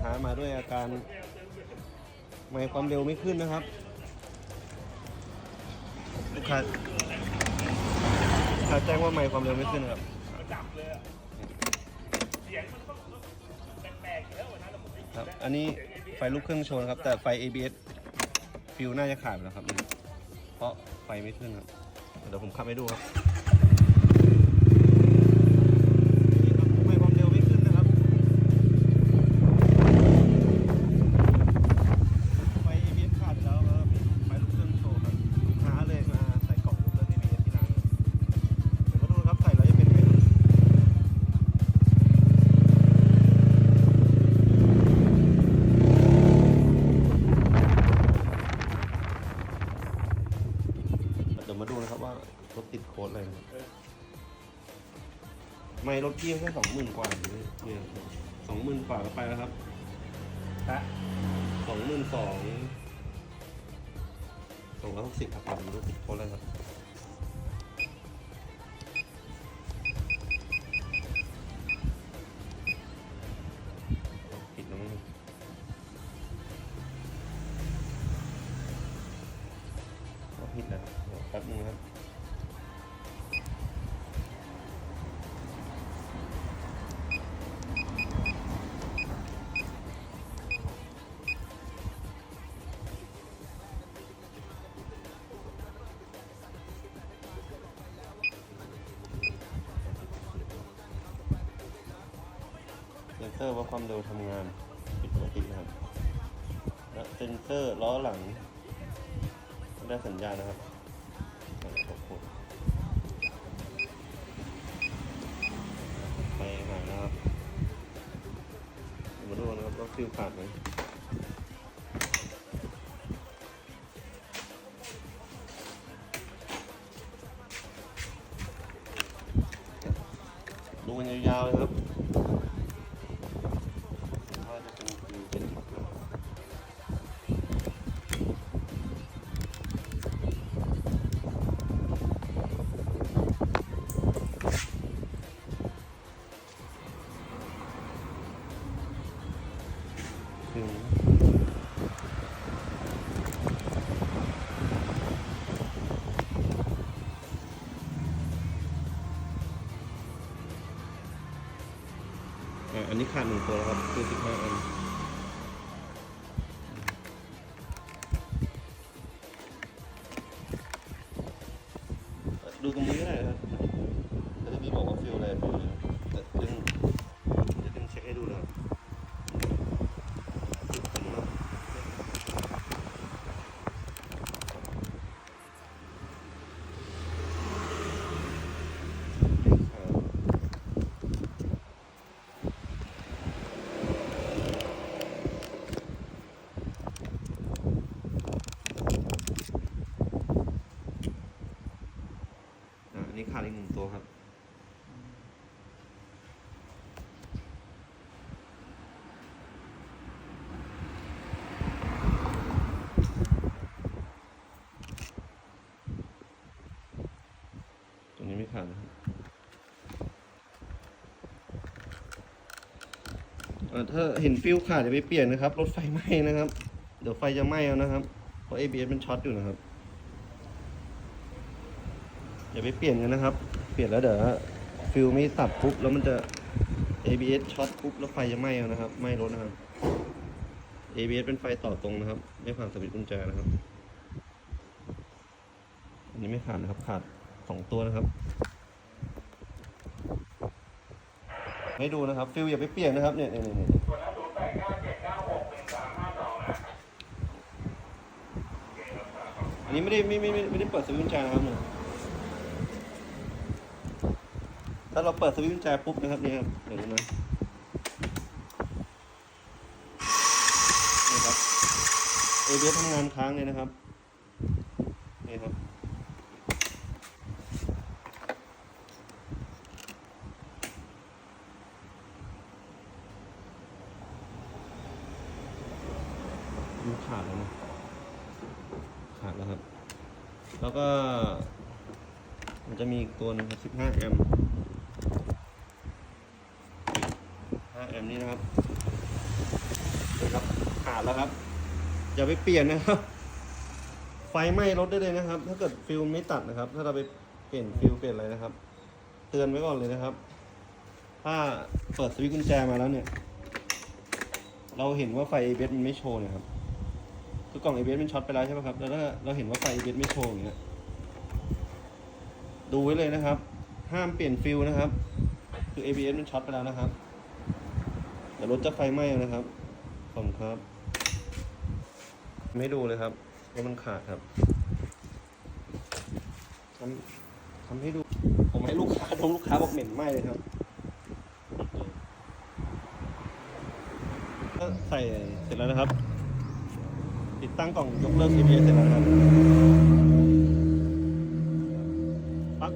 ค้ามาด้วยอาการไม่ความเร็วไม่ขึ้นนะครับ ลูกค้าลูกค้าแจ้งว่าไม่ความเร็วไม่ขึ้นครับเสียงมันก็แปลกๆอยู่แล้วนนั้นเราผมได้ยินครับ อันนี้ไฟลูกเครื่องโชว์นครับ แต่ไฟ ABS ฟิวน่าจะขาดไปแล้วครับ เพราะไฟไม่ขึ้นครับ เดี๋ยวผมขับให้ดูครับ ไม่รถพี่แค่สองหมื่นกว่าเนี่ยเนี่ยสองหมื่นกว่าก็ไปแล้วครับฮะสองหมื่นสองสองร้อยหกสิบครับเดี๋ยวมาดูติดโค้ดอะไรครับ เซอร์ว่าความเร็วทำงานผิดปกตินะครับ และเซนเซอร์ล้อหลัง ได้สัญญาณนะครับขอบคุณไปหานะครับมาดูนะครับว่าฟิวขาดไหมดูกันยาวๆเลยครับ อันนี้ขาดหนึ่งตัวแล้วครับคือสิบห้าอันดูตรงนี้ก็ได้ครับแต่ที่พี่บอกว่าฟิลอะไรฟิลเลยแต่ดึงจะดึงเช็คให้ดูนะครับผมเนาะอ่าอั นี้ขาดอีกหนึ่งตัวครับตัวนี้ไม่ขาดนะครับถ้าเห็นฟิวขาดจะไปเปลี่ยนนะครับ รถไฟไหม้นะครับ เดี๋ยวไฟจะไหม้เอานะครับ เพราะ ABS มันช็อตอยู่นะครับ อย่าไปเปลี่ยนกันนะครับ เปลี่ยนแล้วเดี๋ยวฟิวไม่สับปุ๊บแล้วมันจะ ABS ช็อตปุ๊บแล้วไฟจะไหม้นะครับไหม้รถนะครับ ABS เป็นไฟต่อตรงนะครับ ไม่ผ่านสวิตช์กุญแจนะครับอันนี้ไม่ขาดนะครับขาดสองตัวนะครับ ให้ดูนะครับ ฟิลอย่าไปเปลี่ยนนะครับเนี่ยเนี่ยเนี่ยอันนี้ไม่ได้ไม่ไม่ไม่ไม่ได้เปิดสวิตช์กุญแจนะครับเนี่ย ถ้าเราเปิดสวิตช์กุญแจปุ๊บนะครับเนี่ยครับเดี๋ยวดูนะนี่ครับ ABS ทำงานค้างเลยนะครับนี่ครับมันขาดแล้วนะ ขาดแล้วครับ แล้วก็ มันจะมีอีกตัวนึงครับ 15 แอมป์ แอมป์นี่นะครับขาดแล้วครับ อย่าไปเปลี่ยนนะครับ ไฟไหม้รถได้เลยนะครับ ถ้าเกิดฟิลไม่ตัดนะครับ ถ้าเราไปเปลี่ยนฟิลเปลี่ยนอะไรนะครับ เตือนไว้ก่อนเลยนะครับ ถ้าเปิดสวิตช์กุญแจมาแล้วเนี่ย เราเห็นว่าไฟ ABS มันไม่โชว์เนะครับคือกล่อง ABS มันช็อตไปแล้วใช่ไหมครับ แล้วถ้าเราเห็นว่าไฟ ABS ไม่โชว์อย่างเงี้ย ดูไว้เลยนะครับ ห้ามเปลี่ยนฟิลนะครับ คือ ABS มันช็อตไปแล้วนะครับ ดี๋ยวรถจะไฟไหม้เอานะครับขอบครับ ไม่ดูเลยครับว่ามันขาดครับทำทำให้ดู ผมให้ลูกค้าดมลูกค้าบอกเหม็นไหม้เลยครับก็ใส่เสร็จแล้วนะครับ ติดตั้งกล่องยกเลิก CBS เสร็จแล้วนะครับปลั๊ก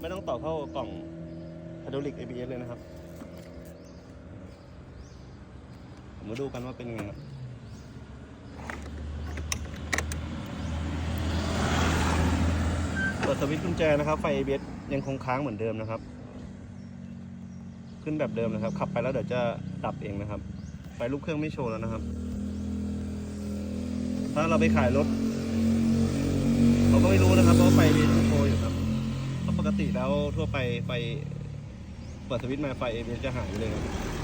ไม่ต้องต่อเข้ากล่องไฮดรอลิก ABS เลยนะครับ มาดูกันว่าเป็นไงครับเปิดสวิตช์กุญแจนะครับไฟ ABS ยังคงค้างเหมือนเดิมนะครับ ขึ้นแบบเดิมนะครับ ขับไปแล้วเดี๋ยวจะดับเองนะครับ ไฟลูกเครื่องไม่โชว์แล้วนะครับ ถ้าเราไปขายรถเขาก็ไม่รู้นะครับเพราะไฟ ABS ยังโชว์อยู่ครับเพราะปกติแล้วทั่วไปไฟเปิดสวิตช์มาไฟ ABS จะหายไปเลยครับ